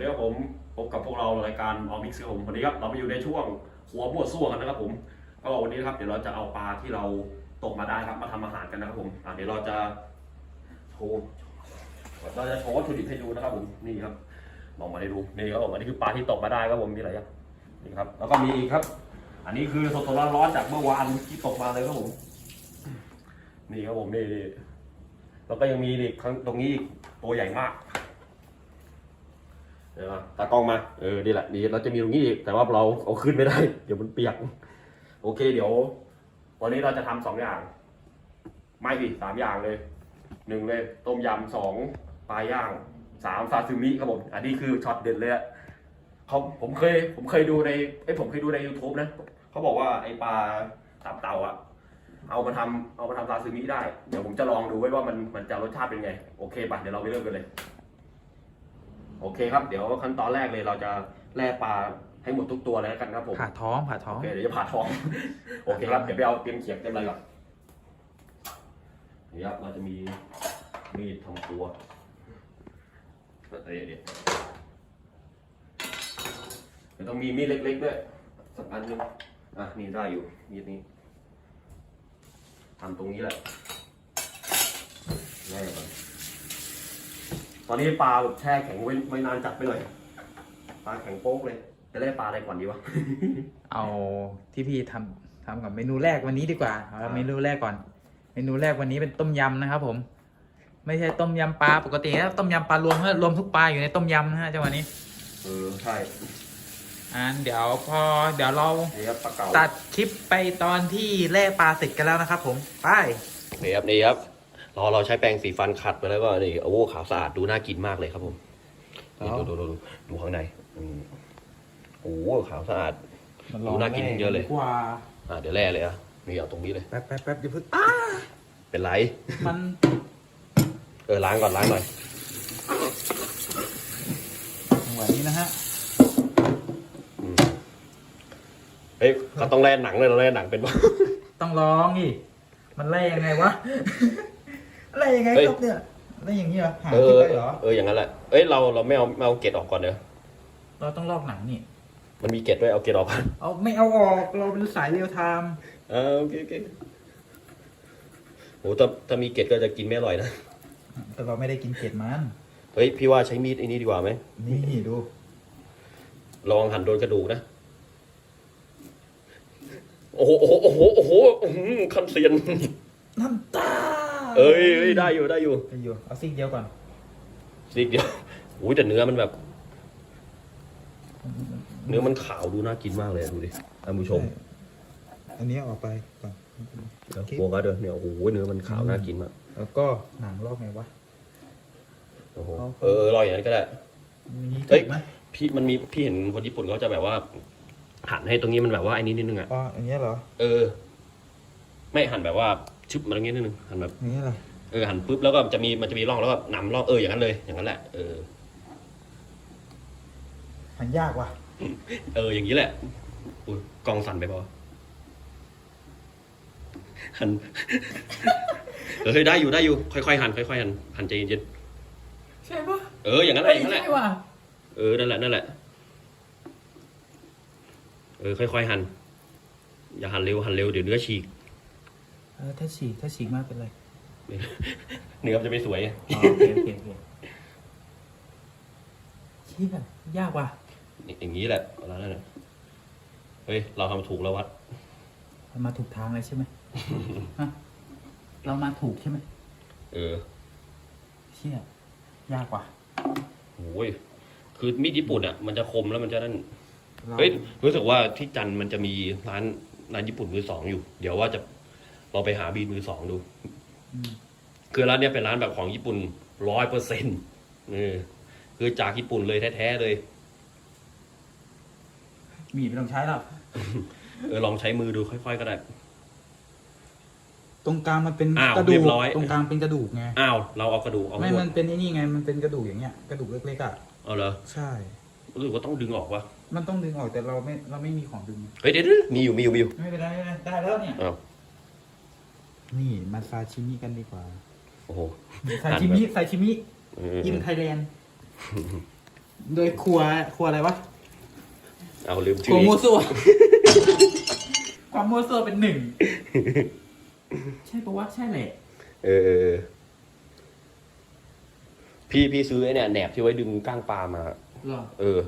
ดีครับผมพบกับพวกเรารายการออมิกซ์ครับผมวันนี้ครับเราไปอยู่ในช่วงหัวมวซั่วกันนะครับผมก็วันนี้นะครับเดี๋ยวเราจะเอาปลาที่เราตกมาได้ครับมาทำอาหารกันนะครับผมอะเดี๋ยวเราจะโชว์เราจะโชว์วัตถุดิบให้ดูนะครับผมนี่ครับลองมาได้ดูนี่ครับผมอันนี้คือปลาที่ตกมาได้ครับผมมีอะไรครับนี่ครับ แล้วก็มีอีกครับ อันนี้คือสดๆร้อนๆจากเมื่อวานที่ตกมาเลยครับผม นี่ครับผมนี่แล้วก็ยังมีนี่ข้างตรงนี้อีกตัวใหญ่มาก เดี๋ยวมาตากล้องมา เออ นี่แหละนี่เราจะมีตรงนี้อีก แต่ว่าเราเอาขึ้นไม่ได้ เดี๋ยวมันเปียก โอเค เดี๋ยว วันนี้เราจะทำสองอย่าง ไม่ดิสามอย่างเลย หนึ่งเลย ต้มยำสองปลาย่างสามซาซิมิครับผม อันนี้คือช็อตเด็ดเลยอะเขาผมเคย ผมเคยดูในไอ้ยผมเคยดูใน YouTube นะ เขาบอกว่าไอ้ปลาตับเต่าอะเอามาทำเอามาทำซาซิมิได้ เดี๋ยวผมจะลองดูไว้ว่ามันมันจะรสชาติเป็นไง โอเคปะเดี๋ยวเราไปเริ่มกันเลย โอเคครับ เดี๋ยวขั้นตอนแรกเลยเราจะแล่ปลาให้หมดทุกตัวเลยแล้วกันครับผม ผ่าท้องผ่าท้อโอง เคเดี๋ยวจะผ่าท้อง โอเคครับ เดี๋ยวไปเอาเตรียมเขียงเตรียมอะไรก่อนนี่ครับเราจะมีมีดทำครัวเดี๋ยวเดี๋ยวเดี๋ยวต้องมีมีดเล็กๆด้วยสักอันหนึงอะนี่ได้อยู่มีดนี้ทำตรงนี้แหละแล่ก่อน ตอนนี้ปลาแบบแช่แข็งไว้ไว้นานจัดไปหน่อย ปลาแข็งโป๊กเลย จะแล่ปลาอะไรก่อนดีวะ เอาที่พี่ทำทำกับเมนูแรกวันนี้ดีกว่าเอาอ่าเมนูแรกก่อน เมนูแรกวันนี้เป็นต้มยำนะครับผม ไม่ใช่ต้มยำปลาปกตินะต้มยำปลารวมฮะรวมทุกปลาอยู่ในต้มยำนะฮะจังหวะนี้เออใช่อ่าเดี๋ยวพอเดี๋ยวเรานี่ครับปลาเก๋าตัดคลิปไปตอนที่แล่ปลาเสร็จกันแล้วนะครับผมไป นี่ครับนี่ครับ เราเราใช้แปรงสีฟันขัดไปแล้วก็นี่โอ้โหขาวสะอาดดูน่ากินมากเลยครับผมนี่ดูดูดูดูดูข้างในอืมโอ้โหขาวสะอาดดูน่ากินเยอะเลย กว่า อะเดี๋ยวแล่เลยอะนี่เอาตรงนี้เลย แป๊บแป๊บแป๊บอย่าเพิ่งอ้าเป็นไรมันเออล้างก่อนล้างหน่อยจังหวะนี้นะฮะอืมเฮ้ยก็ต้องแล่หนังเลยเราแล่หนังเป็นปะต้องลองอีมันแล่ยังไงวะ แล่ยังไงเฮ้ยครับเนี่ยแล่อย่างนี้เหรอหาเอที่อไปเหรอ เออ อย่างนั้นแหละ เอ้ย เรา เราไม่เอาไม่เอาเกล็ดออกก่อนเนอะเราต้องลอกหนังนี่ มันมีเกล็ดด้วย เอาเกล็ดออกก่อนเอาไม่เอาออกเราเป็นสายเรียวไทม์เออโอเคโอเคโหถ้าถ้ามีเกล็ดก็จะกินไม่อร่อยนะ แต่เราไม่ได้กินเผ็ดมันเฮ้ย พี่ว่าใช้มีดไอ้นี้ดีกว่าไหม นี่ดูลองหั่นโดนกระดูกนะ โอ้โห โอ้โห โอ้โห โอ้โหอื้อหือคันเซียน น้ำตา เอ้ยเอ้ยได้อยู่ได้อยู่ไปอยู่เอาซิกเดียวก่อนสิเดียวโอ้ยแต่เนื้อมันแบบ เนื้อมันขาวดูน่ากินมากเลยอะดูดิท่านผู้ชม อันนี้ออกไปก่อนเดี๋ยวโฟกัสเดี๋ยวเนี่ยโอ้โหเนื้อมันขาวน่ากินมากแล้วก็หนังลอกไงวะโอ้โหเอาเออเออรออย่างนั้นก็ได้มีเฮ้ถูยกไหมพี่มันมีพี่เห็นคนญี่ปุ่นเขาจะแบบว่า หั่นให้ตรงนี้มันแบบว่าไอ้นี้นิดนึงอะอ๋ออย่างเงี้ยเหรอเออ ไม่หั่นแบบว่า ชึบมาตรงนี้นิดนึงหั่นแบบอย่างเงี้ยเหรอเออหั่นปุ๊บแล้วก็จะมีมันจะมีร่องแล้วก็นำร่องเอออย่างนั้นเลย อย่างนั้นแหละเออหันยากว่ะเอออย่างนี้แหละอุ้ยกองสั่นไปเปล่าวะหันเออเฮ้ยได้อยู่ได้อยู่ ค่อยๆหันค่อยๆหันหันใจเย็นใช่ปะๆเอออย่างนั้นแหละอย่างนั้นแหละ ใช่ว่ะเออ นั่นแหละ นั่นแหละ เออ ค่อยๆหัน อย่าหันเร็ว หันเร็ว เดี๋ยวเนื้อฉีก เออถ้าฉีกถ้าฉีกมากเป็นไรเนื้อมันจะไม่สวยอ๋อโอเคโอเคโอเคชี้แบบยากว่ะอย่างนี้แหละเวลานั้นน่ะเฮ้ย เราทำถูกแล้ววัดเรามาถูกทางเลยใช่ไหมฮะเรามาถูกใช่ไหมเออ เชี่ยยากว่ะโอ้ยคือมีดญี่ปุ่นอะ มันจะคมแล้วมันจะนั่นราเฮ้ย รู้สึกว่าที่จันทร์มันจะมีร้านร้านญี่ปุ่นมือสองอยู่ เดี๋ยวว่าจะ เราไปหาบีนมือสองดูอืมคือร้านเนี้ยเป็นร้านแบบของญี่ปุ่นร้อยเปอร์เซ็นต์เออคือจากญี่ปุ่นเลยแท้ๆเลย มีดไม่ต้องใช้หรอกเออลองใช้มือดูค่อย ๆ ก็ได้ ตรงกลางมันเป็นอ้าวกระดูเรีกยบร้อย ตรงกลางเป็นกระดูกไงอ้าว เราเอากระดูกเอาไม่หัวมันเป็นไอ้นี่ไง มันเป็นกระดูกอย่างเงี้ยกระดูกเล็กๆอะเอาเหรอใช่ รู้สึกว่าต้องดึงออกวะมันต้องดึงออกแต่เราไม่เราไม่มีของดึงเฮ้ยเดี๋ยวๆมีอยู่มีอยู่มีอยู่ไม่เป็นไรไม่เป็นไรได้แล้วเนี่ย อ้าว นี่มาซาชิมิกันดีกว่า โอ้โหซาชิมิซาชิมิเอออินไทยแลนด์ โดยครัวครัวอะไรวะ เอาลืมคชื่รัอวอีมัวกซั่วความมัวซั่วเป็นหนึ่ง ใช่ปะวะใช่แหละเออเออเออ พี่พี่ซื้อไอ้เนี่ยแหนบที่ไว้ดึงก้างปลามาเหรอเออ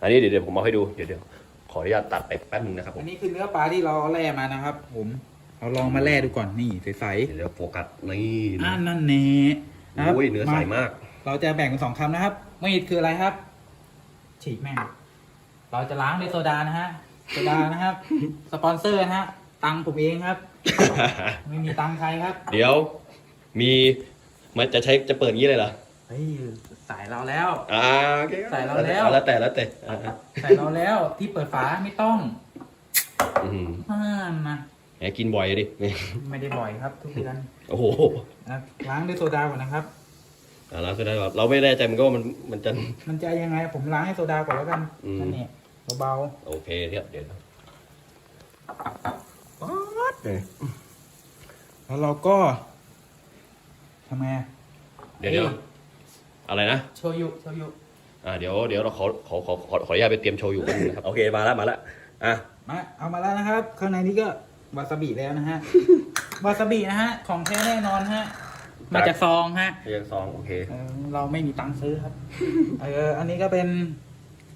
อันนี้เดี๋ยวเดี๋ยวผมเอาให้ดู เดี๋ยวเดี๋ยวขออนุญาตตัดไปแป๊บนึงนะครับผอัมนนี้คือเนื้อปลาที่เราเอาแล่มานะครับ ผม เอาลองมาแล่ดูก่อนนี่ใสเดี๋ยวเดี๋ยวโฟกัสนี่ๆอ่านั่นแน่นะครับโอ้ยเนื้อใสมาก เราจะแบ่งเป็นสองคำนะครับมีดคืออะไรครับ ฉีกแม่งเราจะล้างด้วยโซดานะฮะโซดานะครับ สปอนเซอร์นะฮะ ตังค์ผมเองครับ ไม่มีตังค์ใครครับ เดี๋ยวมีมันจะใช้จะเปิดงี้เลยเหรอเฮ้ยสายเราแล้ว อ่าโอเคใส่เราแล้วแล้วแต่แล้วแต่อ่าใส่เราแล้วที่เปิดฝาไม่ต้องอืมอ่านนะ แหมกินบ่อยดิ ไม่ได้บ่อยครับ ทุกเดือนโอ้โหนะล้างด้วยโซดาก่อนนะครับ อ่าแล้วสุดท้ายแบบเราไม่แน่ใจมันก็ว่ามันมันจะ มันจะยังไง ผมล้างให้โซดาก่อนแล้วกันอืม นั่นนี่เบาโอเคเดี๋ยวเดี๋ยวๆป๊อดเลยแล้วเราก็ทำไงอะเดี๋ยวเดี๋ยวอะไรนะ โชยุโชยุอ่าเดี๋ยวเดี๋ยวเราขอขอขอขอขออนุญาตไปเตรียมโชว์อยู่กันงนะครับ โอเคมาแล้วมาแล้วอะ มาเอามาแล้วนะครับ ข้างในนี้ก็ วาซาบิแล้วนะฮะ วาซาบินะฮะ ของแท้แน่นอนฮะ มาจากซองฮะ เรียงสองโอเค เออเราไม่มีตังค์ซื้อครับ เออ อันนี้ก็เป็น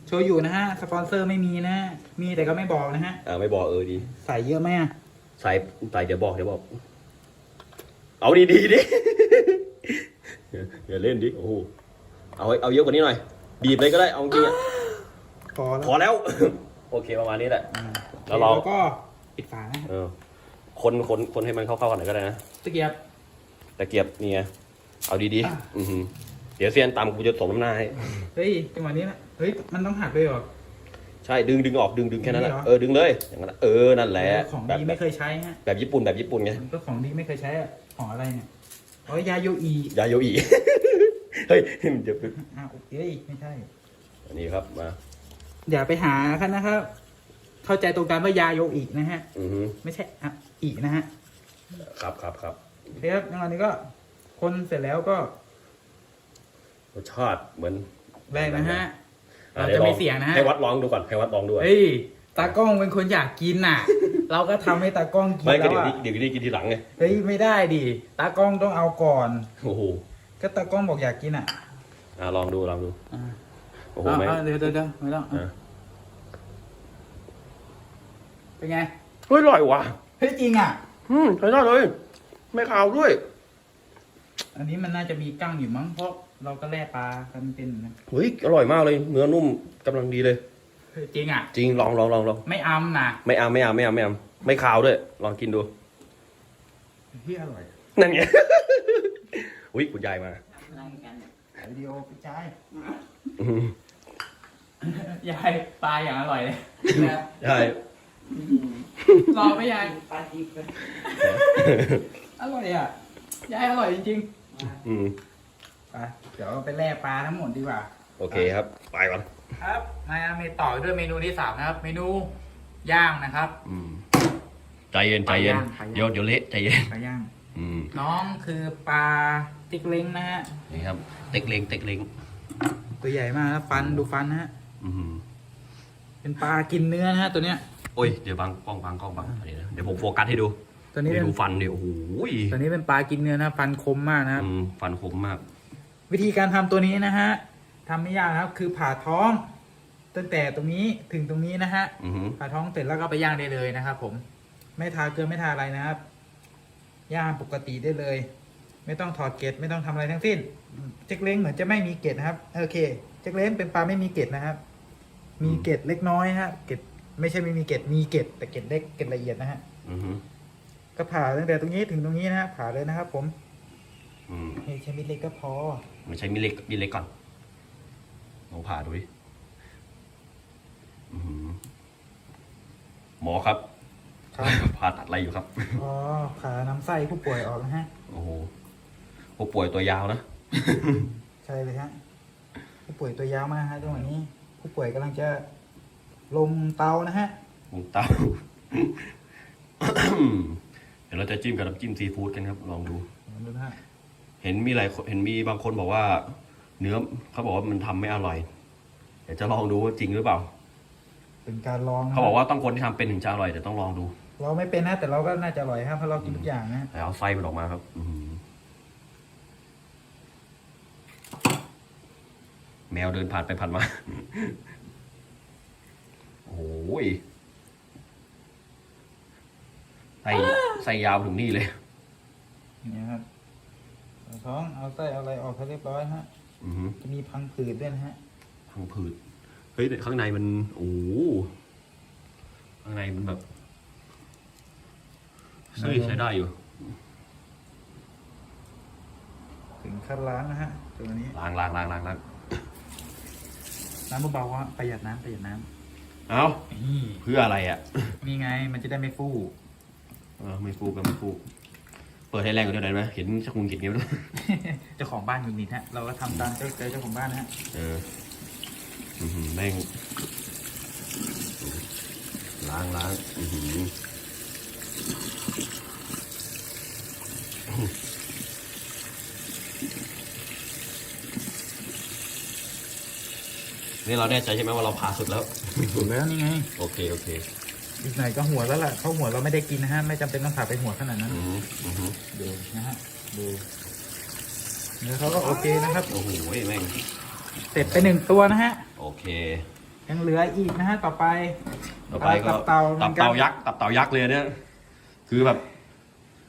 โชยุนะฮะ สปอนเซอร์ไม่มีนะมีแต่ก็ไม่บอกนะฮะ อ่าไม่บอกเออดี ใส่เยอะไหมอะใส่ใส่เดี๋ยวบอกเดี๋ยวบอก เอาดีดีๆดิ อย่าอย่าเล่นดิ โอ้โหเอาเอาเยอะกว่านี้หน่อย บีบเลยก็ได้ เอาจริงๆอะพอแล้วพอแล้ว โอเคประมาณนี้แหละอ่าแล้วเราก็ ปิดฝานะเออคนคนคนให้มันเข้าๆกันหน่อยก็ได้นะตะเกียบ ตะเกียบนี่ไงเอาดีอะ ๆอือหือเดี๋ยวเซียนตามกูจะส่งน้ำหน้าให้ เฮ้ยจังหวะนี้นะเฮ้ยมันต้องหักเลยเหรอ ใช่ดึงดึงออกดึงดึงแค่นั้นแหละนี่เหรอ เออดึงเลยอย่างนั้นอะเออนั่นแหละของแบบดีไม่เคยใช้ฮะแบบญี่ปุ่นแบบญี่ปุ่นไงมันก็ของดีไม่เคยใช้อะของอะไรเนี่ยโอ้ยยาโยอียาโยอี เฮ้ยเดี๋ยวอ้าวเฮ้ยไม่ใช่ อันนี้ครับมาอย่าไปหากันนะครับ เข้าใจตรงกันว่ายาโยอีนะฮะ อือหือไม่ใช่อะอีนะฮะครับครับครับโอเคครับงั้นอันนี้ก็ คนเสร็จแล้วก็รสชาติเหมือนแรกนะฮะ อ่เราจะไม่เสี่ยงนะฮะ ให้วัดลองดูก่อนให้วัดลองดูก่อนเฮ้ยตากล้องเป็นคนอยากกินน่ะ เราก็ทำให้ตากล้องกินไม่ก็แล้วเดี๋ยวอะนี้เดี๋ยวนี้กินทีหลังไงเฮ้ยไม่ได้ดิตากล้องต้องเอาก่อน โอ้โหก็ตากล้องบอกอยากกินอะอะลองดูลองดู อ่าโอ้โหเอาไม่เอาเดี๋ยวเดี๋ยวเดี๋ยวไม่ต้องอะ เป็นไง เฮ้ยอร่อยว่ะ เฮ้ยจริงอะ อืมใช้ได้เลย ไม่ขาวด้วย อันนี้มันน่าจะมีกั้งอยู่มั้งเพราะเราก็แล่ปลากันเป็นนะเฮ้ย อร่อยมากเลย เนื้อนุ่มกำลังดีเลย เฮ้ยจริงอะ จริง ลองลองลองลองไม่อ้ำนะไม่เอาไม่เอาไม่เอาไม่เอาไม่ขาวด้วย ลองกินดู เฮ้ยอร่อยนั่นไง อุ้ยคุณยายมานั่งกันวิดีโอพี่ชายอืมยายปลาอย่างอร่อยเลย ใช่ รอไหมยาย ปลาทิพย์อร่อยอะ ยายอร่อยจริงอืมๆไปเดี๋ยวไปแล่ปลาทั้งหมดดีกว่า โอเคครับ ไปก่อน ครับ มาเมต่อด้วยเมนูที่สามนะครับ เมนูย่างนะครับ อืม ใจเย็นใจเย็น ไปย่างไปย่าง เดี๋ยวเดี๋ยวเละใจเย็น ปลาย่าง อืม น้องคือปลาติ๊กเล้งนะฮะ นี่ครับ เต็กเล้งเต็กเล้งตัวใหญ่มากนะฟันดูฟันนะฮะ อืม เป็นปลากินเนื้อนะฮะตัวเนี้ย โอ้ยเดี๋ยวบังกล้องบังกล้องบังเดี๋ยวนะเดี๋ยวผมโฟกัสให้ดูตัวนี้เดี๋เป็ยวนดูฟันเดี๋ยวโอ้โหตัวนี้เป็นปลากินเนื้อนะฟันคมมากนะครับอืมฟันคมมาก วิธีการทำตัวนี้นะฮะทำไม่ยากนะครับคือผ่าท้อง ตั้งแต่ตรงนี้ถึงตรงนี้นะฮะอือหือผ่าท้องเสร็จแล้วก็ไปย่างได้เลยนะครับผมไม่ทาเกลือไม่ทาอะไรนะครับ ย่างปกติได้เลย ไม่ต้องถอดเกล็ดไม่ต้องทำอะไรทั้งสิ้นเจ๊กเล้งเหมือนจะไม่มีเกล็ดนะครับโอเคเจ๊กเล้งเป็นปลาไม่มีเกล็ดนะครับ มีเกล็ดเล็กน้อยฮะ เกล็ดไม่ใช่ไม่มีเกล็ดมีเกล็ดแต่เกล็ดเล็กเกล็ดละเอียดนะฮะอือหือก็ผ่าตั้งแต่ตรงนี้ถึงตรงนี้นะฮะผ่าเลยนะครับ ผมอืมให้ใช้มีดเล็กก็พอ มันใช้มีดเล็กมีดเล็กก่อนลองผ่าดูดิอื้อหือหมอครับ ครับ ผ่าตัดอะไรอยู่ครับ อ๋อผ่าน้ำไส้ผู้ป่วยออกนะฮะ โอ้โหผู้ป่วยตัวยาวนะ ใช่เลยฮะผู้ป่วยตัวยาวมากฮะจังหวะนี้ ผู้ป่วยกำลังจะลงเตานะฮะวงเต้าเดี๋ยวเราจะจิ้มกับน้ำจิ้มซีฟู้ดกันครับ ลองดู ดูนะฮะ เห็นมีหลายคนเห็นมีบางคนบอกว่า เนื้อเขาบอกว่ามันทำไม่อร่อย เดี๋ยวจะลองดูว่าจริงหรือเปล่า เป็นการลองนะเขาบอกว่าต้องคนที่ทำเป็นถึงจะอร่อยเดี๋ยวต้องลองดูเราไม่เป็นนะแต่เราก็น่าจะอร่อยครับเพราะเรากินทุกอย่างนะ แล้วเอาไส้มันออกมาครับ อื้อหือ แมวเดินผ่านไปผ่านมา โอ้ยใส่ใส่ยาวถึงนี่เลยนี่ครับเอาท้องเอาไส้เอาอะไรออกให้เรียบร้อยฮะ อือหือจะมีพังผืดด้วยนะฮะ พังผืด เฮ้ยแต่ข้างในมันโอ้โหข้างในมันแบบเฮ้ยใช้ได้อยู่ ถึงขั้นล้างนะฮะตัวนี้ล้างล้างล้างล้างล้าง น้ำเบาๆว่าประหยัดน้ำประหยัดน้เอาำนี่เพื่ออะไรอะนี่ไงมันจะได้ไม่ฟู่เออไม่ฟูก็ไม่ฟูเปิดให้แรงกว่านี้หน่อยได้ไหมเห็นชักมุนกินเงี้ยไม่รู้เจ้าของบ้านอยู่นิดฮะเราก็ทำตามเจ้าเจ้าของบ้านนะฮะเอออื้อหือแม่งล้างล้างอื้อหือ นี่เราแน่ใจใช่ไหมว่าเราผ่าสุดแล้วถูกแล้วนี่ไง โอเคโอเคอีกหน่อยก็หัวแล้วล่ะเขาหัวเราไม่ได้กินนะฮะ ไม่จำเป็นต้องผ่าไปหัวขนาดนั้นอือหืออือหือดูนะฮะดูเนื้อเขาก็โอเคนะครับ โอ้โหแม่งเสร็จไปหนึ่งตัวนะฮะ โอเค ยังเหลืออีกนะฮะ ต่อไปต่อไปก็ตับเต่าหมืตัอบนกันเต่ายักษ์ตับเต่ายักษ์เลยเนี่ยคือแบบ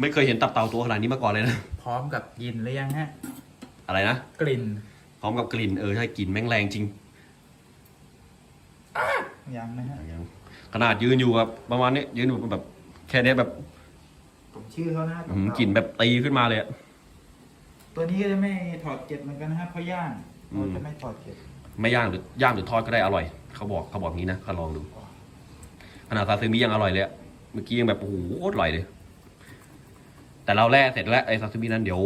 ไม่เคยเห็นตับเต่าตัวขนาดนี้มาก่อนเลยนะพร้อมกับกลินหรือยังฮะ อะไรนะ กลิ่น พร้อมกับกลิ่นเออใช่กลิ่นแม่งแรงจริง ยังนะฮะขนาดยืนอยู่แบบประมาณนี้ยืนอยู่แบบแค่เนี้ยแบบผมชื่อเขานะฮะอื้อหือกลิ่นแบบตีขึ้นมาเลยอะ ตัวนี้ก็จะไม่ถอดเกล็ดเหมือนกันนะฮะเพราะย่างอืม เราจะไม่ถอดเกล็ดไม่ย่างหรือย่างหรือทอดก็ได้อร่อย เขาบอกเขาบอกงี้นะเขาลองดูขนาดซาซิมิยังอร่อยเลยอะเมื่อกี้ยังแบบโอ้โหโคตรอร่อยเลย แต่เราแล่เสร็จแล้วไอ้ซาซิมินั้นเดี๋ยว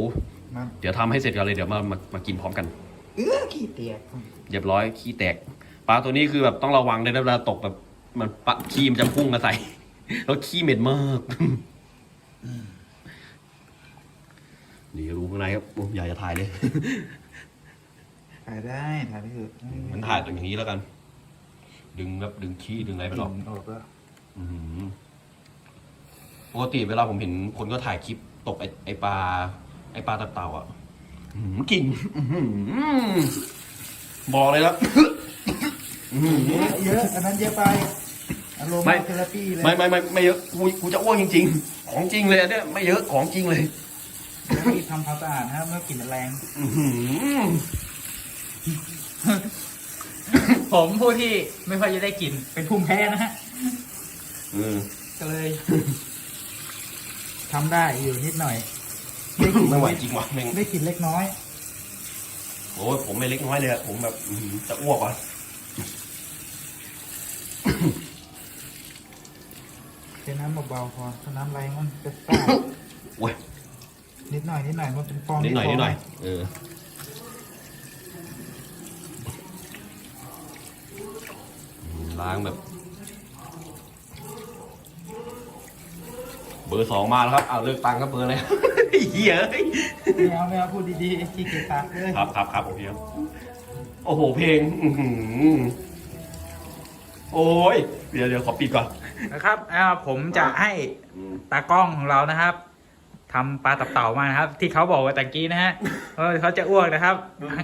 มันเดี๋ยวทำให้เสร็จกันเลยเดี๋ยวมามามากินพร้อมกัน เออขี้เตียกเรียบร้อยขี้แตก ปลาตัวนี้คือแบบต้องระวังเลยนะเวลาตกแบบ มันปะขี้มันจะพุ่งมาใส่ แล้วขี้เหม็นมากนี่รู้ข้างในครับโอ้อยากจะถ่ายเลย ถ่ายได้ถ่ายได้เถอะมันถ่ายตรงอย่างนี้แล้วกัน ดึงแบบดึงขี้ดึงอะไรไปหรอกกลิ่นออกแล้วอื้อหือปกติเวลาผมเห็นคนก็ถ่ายคลิปตกไอไอปลา ไอปลาตะเต่าอะอื้อหือกลิ่นอื้อหือบอกเลยแล้วอื้อหือ เยอะเยอะอันนั้นเยอะไปอารมณ์ไม่ เทอราปีเลยไม่ไม่ไม่ไม่เยอะกูกูจะอ้วกจริง ๆ ของจริงเลยอันเนี่ยไม่เยอะของจริงเลยแล้วรีบทำความสะอาดนะครับเมื่อกลิ่นมันแรง อื้อหือผมผู้ที่ไม่ค่อยจะได้กลิ่นเป็นภูมิแพ้นะฮะ เออก็เลย ทำได้อยู่นิดหน่อย ได้กลิ่นไม่ไหวจริงว่ะแม่งได้กลิ่นเล็กน้อย โอ้ยผมไม่เล็กน้อยเลยอะผมแบบอื้อหือจะอ้วกว่ะ ช้น้ำเบาๆพอถ้าน้ำแรงมันจะซ่าโอ้ยนิดหน่อยนิดหน่อยมันเป็นฟองนิดหน่อยฟงนิดหน่อยเอออืมล้างแบบ เบอร์สองมาแล้วครับเอาเลือกตังค์ครับเบอร์อะไรเหี้ยเอ้ยไม่เอาไม่เอาพูดดีๆที่เกียจปากเลยครับครับครับโอเคครับโอ้โหเพลงอื้อหือโอ้ยเดี๋ยวเดี๋ยวขอปิดก่อน นะครับอ่าผมจะให้ตากล้องของเรานะครับทำปลาตับเต่ามานะครับ ที่เขาบอกว่าตะกี้นะฮะว่าเขาจะอ้วกนะครับ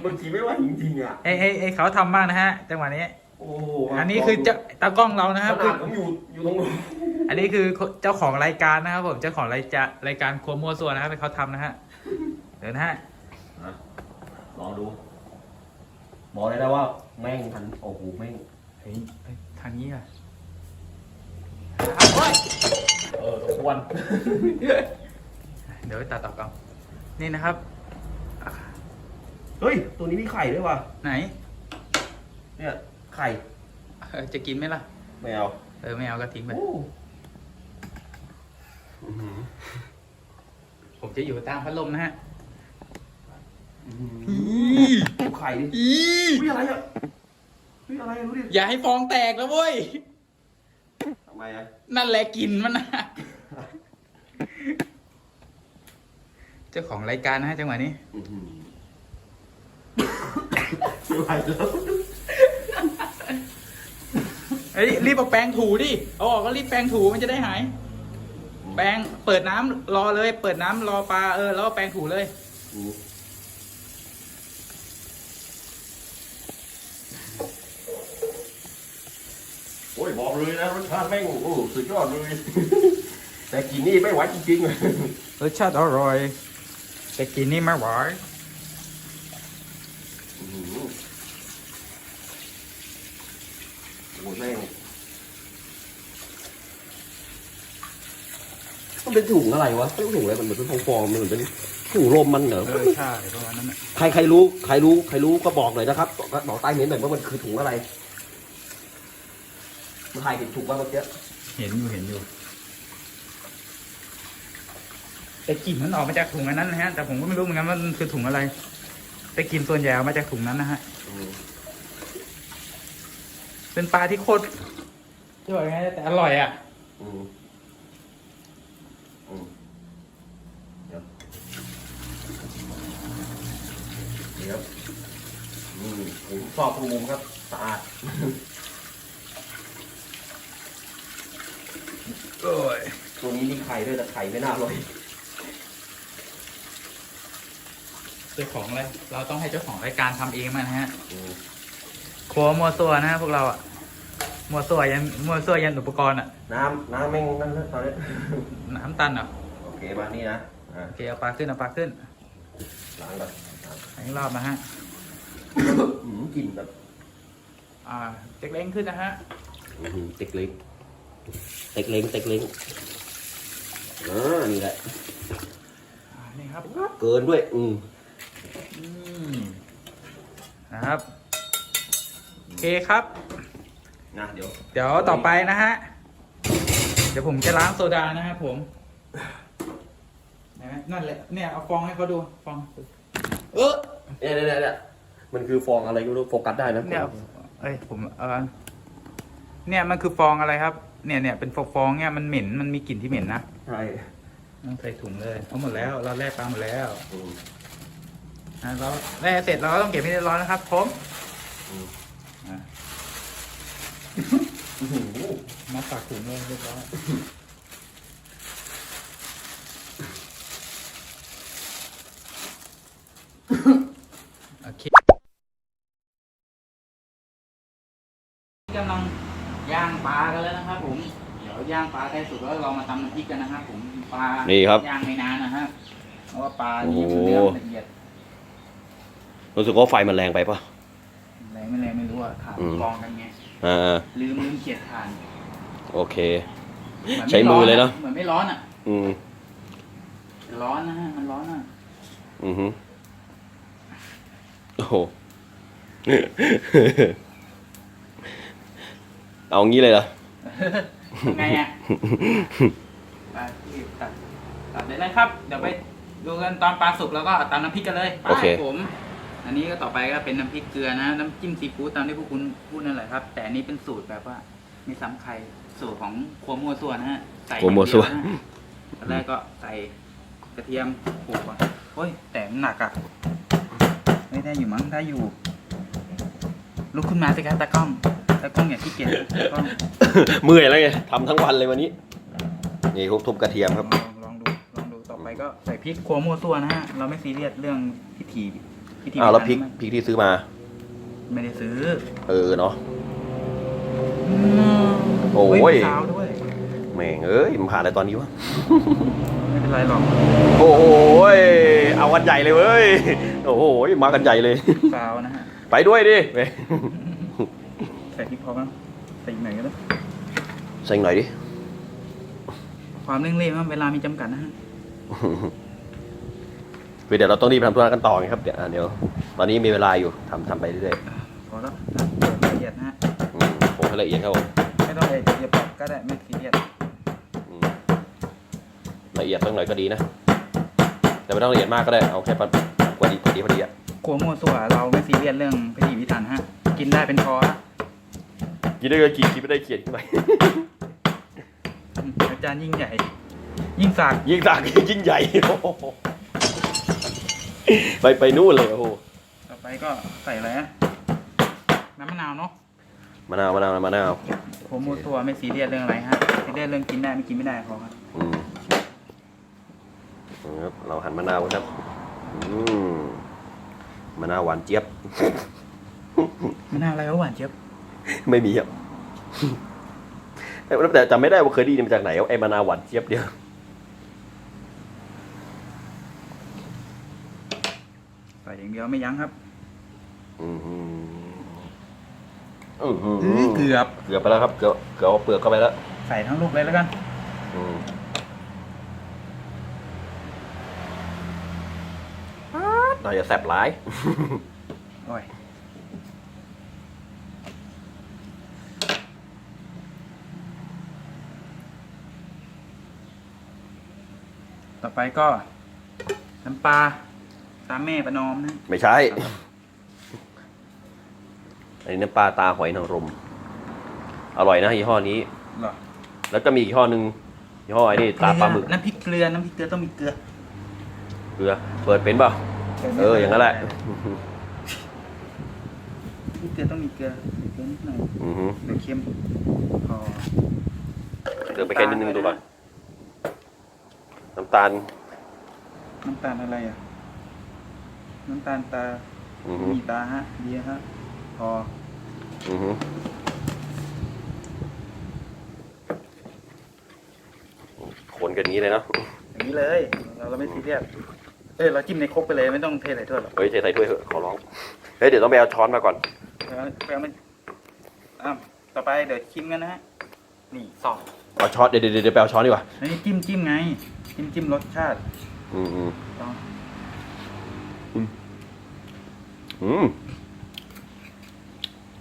บางทีไม่ไหวจริงๆอะให้ให้ให้เขาทำมากนะฮะจังหวะนี้โอ้โหอันนี้คือเจ้าตากล้องเรานะคครัรับบขคือนาดผมอยู่อยู่ตรงนู้นอันนี้คือเจ้าของรายการนะครับ ผมเจ้าของรายจะรายการครัวมัวส่วนนะครับให้เขาทำนะฮะเดี๋ยวนะฮะลองดูบอกเลยนะว่าแม่งทันโอ้โหแม่งเฮ้ยเฮ้ยทางนี้อะ เออสมควร เดี๋ยวไปตัดต่อก่อนนี่นะครับ เฮ้ย ตัวนี้มีไข่ด้วยว่ะ ไหนเนี่ย ไข่ เออจะกินไหมล่ะ ไม่เอาเออไม่เอาก็ทิ้งไปโอ้อื้อหือผมจะอยู่ตามพัดลมนะฮะ อื้อหือไข่ดิอีเฮ้ยอะไรอะเฮ้ยอะไรอะรู้ดิ อย่าให้ฟองแตกแล้วเว้ย ทำไมอะนั่นแหละกลินมันนะเจ้าของรายการนะฮะจังหวะนี้อื้อหือไม่ไหวแล้วอ้ยรีบเอาแปรงถูดิเอาออกก็รีบแปรงถูมันจะได้หาย แปรงเปิดน้ำรอเลย เปิดน้ำรอปลาเออแล้วเอาแปรงถูเลย อืมโอ้ยบอก เลยนะรสชาติแม่งโอ้โหสุดยอดเลย แต่กินนี่ไม่ไหวจริงๆเลยรสชาติอร่อย แต่กินนี่ไม่ไหวอื้อหือโอ้ยแม่งมันเป็นถุงอะไรวะไม่รู้ถุงอะไรมันเหมือนเป็นฟองๆมันเหมือนเป็นถุงลมมันเหรอเออใช่ประมาณนั้นน่ะใครใครรู้ใครรู้ใครรู้ก็บอกหน่อยนะครับบอกบอกใต้เม้นต์หน่อยว่ามันคือถุงอะไรมัน ถ่ายเห็นถุงว่าเมื่อกี้เห็นอยู่เห็นอยู่ แต่กลิ่นมันออกมาจากถุงอันนั้นนะฮะ แต่ผมก็ไม่รู้เหมือนกันว่ามันคือถุงอะไร แต่กลิ่นส่วนใหญ่ออกมาจากถุงนั้นนะฮะ อืมเป็นปลาที่โคตรจะบอกยังไงแต่อร่อยอะ อืมอืมเดี๋ยวเดี๋ยวอืมผมชอบทุกมุมครับสะอาด โอ้ยตัวนี้นี่ไข่ด้วยแต่ไข่ไม่น่าอร่อยเจ้าของเลยเราต้องให้เจ้าของรายการทำเองมานะฮะอืมครัวมัวตัวนะฮะพวกเราอะมัวตัวยันมัวตัวยันอุปกรณ์อะ น้ำน้ำแม่งนั่นนะตอนนี้น้ำตันอะโอเคมานี่นะอะโอเคเอาปลาขึ้นเอาปลาขึ้นล้างก่อนอีกรอบนะฮะอืมกลิ่นแบบอ่าเจ๊กเล้งขึ้นนะฮะ อื้อหือเต็กเล้ง เต็กเล้งเต็กเล้งอ่านี่แหละ อ่านี่ครับเกินด้วย อืมอืมนะครับโอเคครับ นะเดี๋ยวเดี๋ยวต่อไปนะฮะ เดี๋ยวผมจะล้างโซดานะครับผมนะฮะนั่นแหละ เนี่ยเอาฟองให้เขาดูฟอง เออเนี่ยเนี่ยเนี่ยเนี่ยมันคือฟองอะไรก็ไม่รู้โฟกัสได้นะเนี่ย เอ้ยผมเออเนี่ยมันคือฟองอะไรครับ เนี่ยเนี่ยเป็นฟองฟองเนี่ยมันเหม็นมันมีกลิ่นที่เหม็นนะใช่ต้องใส่ถุงเลยเอาหมดแล้วเราแล่ปลาหมดแล้วอืมอะเราแล่เสร็จเราก็ต้องเก็บให้เรียบร้อยนะครับผมอืมอะอื้อหือมาฝากถุงเลยเรียบร้อยโอเคกำลัง ย่างปลากันแล้วนะครับผม เดี๋ยวย่างปลาใกล้สุดแล้วเรามาตำน้ำพริกกันนะครับผม ปลานี่ครับ ย่างไม่นานนะฮะเพราะว่าปลานี่มันเนื้อมันละเอียดรู้สึกว่าไฟมันแรงไปปะ แรงไม่แรงไม่รู้อะขาดอืม กองกันไง อ่าลืมลืมเกียดทานโอเค เหนไใช้มือเลยเนอะ เหมือนไม่ร้อนอะอืมร้อนนะฮะ มันร้อนอะอือฮึโอ้โห เอางี้เลยเหรอ ไงอะไปพี่ตัดตัดได้เลยครับ เดี๋ยวไปดูกันตอนปลาสุกแล้วก็ตามน้ำพริกกันเลยไปโอเค ผม อันนี้ก็ต่อไปก็เป็นน้ำพริกเกลือนะ น้ำจิ้มซีฟู้ดตามที่พวกคุณพูดนั่นแหละครับ แต่อันนี้เป็นสูตรแบบว่าไม่ซ้ำใคร สูตรของครัวมัวส่วนนะฮะ ใส่ครัวมั่วซั่วอย่างเดียนะฮะตอนแรกก็ใส่กระเทียมโขลกก่อนโอ้ย แต่มันหนักอะไม่ได้อยู่มั้งได้อยู่ ลุกขึ้นมาสิครับตากล้อง ตากล้องอย่าขี้เกียจตากล้องเมื่อยแล้วไงทำทั้งวันเลยวันนี้ นี่ทุบทุบกระเทียมครับลองลองดูลองดูต่อไปก็ใส่พริกครัวมั่วตัวนะฮะเราไม่ซีเรียสเรื่องพิธีพิธีอ้าวแล้วพริกไม่พริกที่ซื้อมา ไม่ได้ซื้อเออเนาะ อืมโอ้ย เฮ้มีซาวด้วยแม่งเอ้ยมันผ่านอะไรตอนนี้วะ ไม่เป็นไรหรอกโอ้โหยเอากันใหญ่เลยเว้ย โอ้โหยมากันใหญ่เลย ซาวนะฮะ ไปด้วยดิเว้ย ใส่พริกพอมั้ยใส่อีกหน่อยก็ได้ใส่หน่อยดิ ความเร่งรีบมันเวลามีจำกัดนะฮะเดี๋ยวเราต้องรีบทำธุระกันต่อไงครับเดี๋ยวอะเดี๋ยวตอนนี้มีเวลาอยู่ทำทำไปเรื่อยพอแล้วละเอียดนะฮะๆอืมผมให้ละเอียดครับผมไม่ต้องละเอียดแบบก็ได้ไม่ซีเรียสอืมละเอียดสักหน่อยก็ดีนะ แต่ไม่ต้องละเอียดมากก็ได้เอาแค่พอพอดีพอดีพอดีอะ ครัวมั่วตัวเราไม่ซีเรียสเรื่องพิธีพิถันฮะ กินได้เป็นพอฮะ กินได้ก็กินกินไม่ได้เขียนขึ้นไปอืมอาจารย์ยิ่งใหญ่ ยิ่งสักยิ่งสักยิ่งใหญ่โอ้โหไปไปนู่นเลยโอ้โหต่อไปก็ใส่อะไรนะน้ำมะนาวเนาะมะนาวมะนาวมะนาวผมมูตัวไม่ซีเรียสเรื่องอะไรฮะซีเรียสเรื่องกินได้ไม่กินไม่ได้พอครับอืมครับเราหั่นมะนาวครับอืมมะนาวหวานเจี๊ยบมันน่าอะไรวะหวานเจี๊ยบ ไม่มีอะแต่จำไม่ได้ว่าเคยได้ยินมาจากไหนว่าไอ้มะนาวหวานเจี๊ยบเดียวใส่อย่างเดียวไม่ยั้งครับ อือหืออื้อหืออื้อเกือบ เกือบไปแล้วครับ เกือบเกือบเอาเปลือกเข้าไปแล้ว ใส่ทั้งลูกเลยแล้วกัน อืมน่าจะแสบหลาย โอ้ย ต่อไปก็ น้ำปลาตามแม่ประนอมนะ ไม่ใช่อันนี้น้ำปลาตาหอยนางรม อร่อยนะยี่ห้อนี้เหรอแล้วก็มีอีกยี่ห้อหนึ่งยี่ห้อไอ้นี่ตาปลาหมึก น้ำพริกเกลือ น้ำพริกเกลือต้องมีเกลือเกลือ เปิดเป็นเปล่า เออ อย่างนั้นแหละพริกเกลือต้องมีเกลือเกลือนิดหน่อยอือหือเดี๋ยวเค็มพอเดี๋ยวไปแค่นิดนึงดูก่อนน้ำตาล น้ำตาลอะไรอะ น้ำตาลตาอือหือมีตาฮะเบียร์ฮะพออือหือคนกันนี้เลยเนาะอย่างนี้เลย เราเราไม่ซีเรียสเออเราจิ้มในครกไปเลยไม่ต้องเทใส่ถ้วยหรอกเฮ้ยเทใส่ถ้วยเถอะขอร้องเฮ้ยเดี๋ยวต้องไปเอาช้อนมาก่อนแปลว่าแปลว่ามันอ้าวต่อไปเดี๋ยวชิมกันนะฮะนี่สองเอาช้อนเดี๋ยวเดี๋ยวเดี๋ยวไปเอาช้อนดีกว่าอันนี้จิ้มจิ้มไง จิ้มจิ้มรสชาติอืมอืมต้องอืม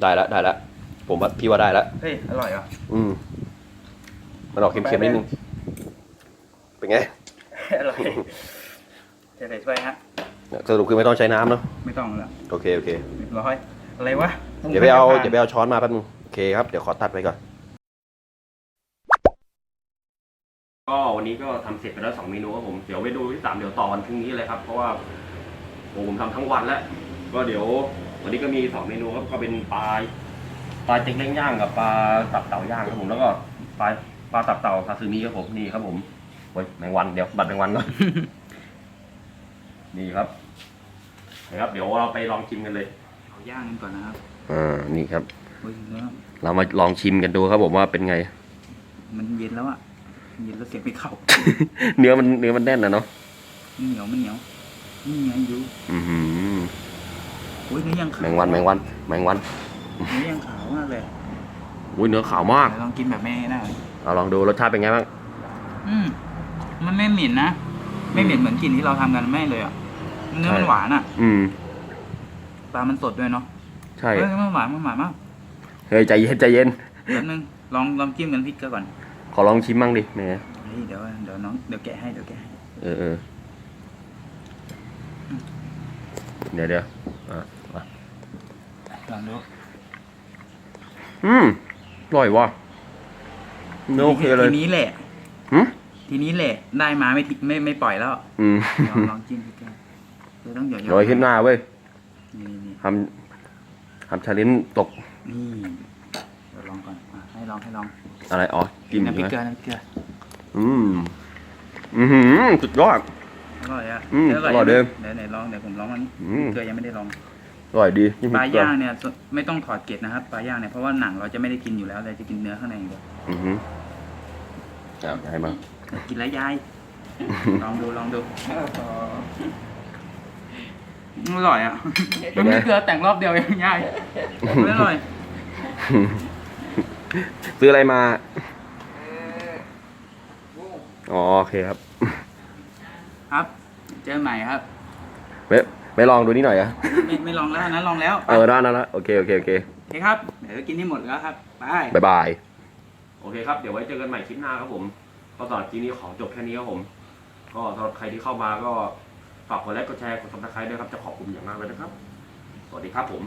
ได้แล้วได้แล้วผมว่าพี่ว่าได้แล้วเฮ้ย อร่อยเหรอ อืมมันออกเค็มๆนิดนึงเป็นไงอร่อยเทใส่ถ้วยฮะสรุปคือไม่ต้องใช้น้ำเนาะไม่ต้องแล้วโอเคโอเคเรียบร้อยอะไรวะเดี๋ยวไปเอาเดี๋ยวไปเอาช้อนมาแป๊บนึงโอเคครับเดี๋ยวขอตัดไปก่อน ก็วันนี้ก็ทำเสร็จไปแล้วสองเมนูครับผมเดี๋ยวไปดูที่สามเดี๋ยวต่อวันพรุ่งนี้เลยครับเพราะว่าโอ้ผมทำทั้งวันแล้วก็เดี๋ยววันนี้ก็มีสองเมนูครับก็เป็นปลาปลาเจ็กเล้งย่างกับปลาตับเต่าย่างครับผมแล้วก็ปลาปลาตับเต่าซาซิมิครับผมนี่ครับผมโอ้ยแมงวันเดี๋ยวบัตรแมงวันก่อนนี่ครับนะครับ เดี๋ยวเราไปลองชิมกันเลยเอาย่างกันก่อนนะครับอ่านี่ครับเฮ้ยเนื้อเรามาลองชิมกันดูครับผมว่าเป็นไง มันเย็นแล้วอะเย็นแล้วเสียบไม่เข้าเนื้อมันเนื้อมันแน่นนะเนาะมันเหนียวมันเหนียวนี่ไงยูอือหือโอ้ยเนื้อยังขาวแมงวันแมงวันแมงวันเนื้อยังขาวมากเลยอุ้ยเนื้อขาวมากเดี๋ยวลองกินแบบแม่ได้เอาลองดูรสชาติเป็นไงบ้างอืมมันไม่เหม็นนะไม่เหม็นเหมือนกลิ่นที่เราทำกันไม่เลยอะเนื้อมันใช่หวานอะ อืมปลามันสดด้วยเนาะใช่เฮ้ยมันหวานมันหวานมากเฮ้ยใจเย็นใจเย็นแป๊บนึงลองลองจิ้มกันพริกเกลือก่อน ขอลองชิมบ้างดิแหมเฮ้ยเดี๋ยวเดี๋ยวน้องเดี๋ยวแกะให้เดี๋ยวแกะให้เออเออเดี๋ยวเดี๋ยวอะอะลองดูอืมอร่อยว่ะเนื้อโอเคเลยทีนี้แหละหืมทีนี้แหละ ได้มาไม่ทิ้งไม่ไม่ปล่อยแล้ว อืมลองลองจิ้มพริกเกลือเดี๋ยวต้องหยอดลอยขึ้นหน้าเว้ยนี่นี่ทำทำชาเลนจ์ตกนี่เดี๋ยวลองก่อนอะให้ลองให้ลอง อะไร อ๋อกินน้ำพริกใช่เกไหมลือน้ำพริกเกลืออืม อือหือสุดยอด อร่อยอะอืมดี๋วอร่อยเดิมเดี๋ยวไหนลองเดี๋ยวผมลองอันนี้อืม เกลือยังไม่ได้ลองอร่อยดีนี่ปมีลาเกลือย่างเนี่ยส่วนไม่ต้องถอดเกล็ดนะครับปลาย่างเนี่ยเพราะว่าหนังเราจะไม่ได้กินอยู่แล้วเราจะกินเนื้อข้างในอย่างเดียวอือหืออะให้มา กินแล้วยาย ลองดูลองดูอร่อยอะเป็มันนไงไม่เกลือแต่งรอบเดียวเองยายไม่อร่อย ซื้ออะไรมา อ๋อโอเคครับ ครับ เจอใหม่ครับ ไม่ไม่ลองดูนี่หน่อยอะไม่ไม่ลองแล้วนะลองแล้วเออได้แล้วละโอเคโอเคโอเคโอเคครับ เดี๋ยวกินให้หมดแล้วครับไปบายบาย โอเคครับ เดี๋ยวไว้เจอกันใหม่คลิปหน้าครับผมก็สำหรับคลิปนี้ขอจบแค่นี้ครับผม ก็สำหรับใครที่เข้ามาก็ฝากกดไลค์กดแชร์กดซับสไครต์ด้วยครับ จะขอบคุณอย่างมากเลยนะครับ สวัสดีครับผม